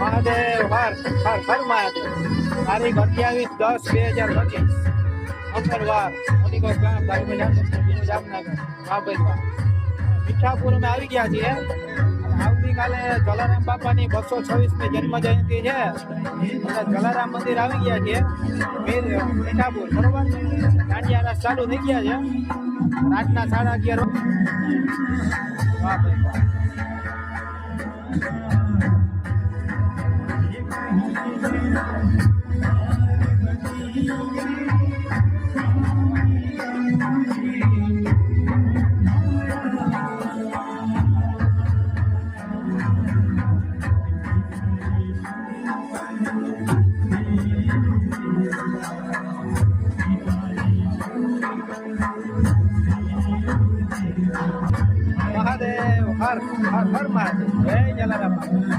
મહાદેવ, હર હર હર મહાદેવ. તારીખ અઠ્યાવીસ દસ બે હજાર પચીસ. મંગળવાર મોટીકો ગામ જામનગર મહાબળેશ્વર મીઠાપુરમાં આવી ગયા છીએ. આવતીકાલે જલારામ બાપાની બસો છવ્વીસમી જન્મ જયંતિ છે. અને જલારામ મંદિર આવી ગયા છીએ મીઠાપુર. બરોબર? દાંડિયા રાસ ચાલુ થઈ ગયા છે. રાતના સાડા અગિયાર વાહ, ભાઈ Har, har, har, har, har, har, har,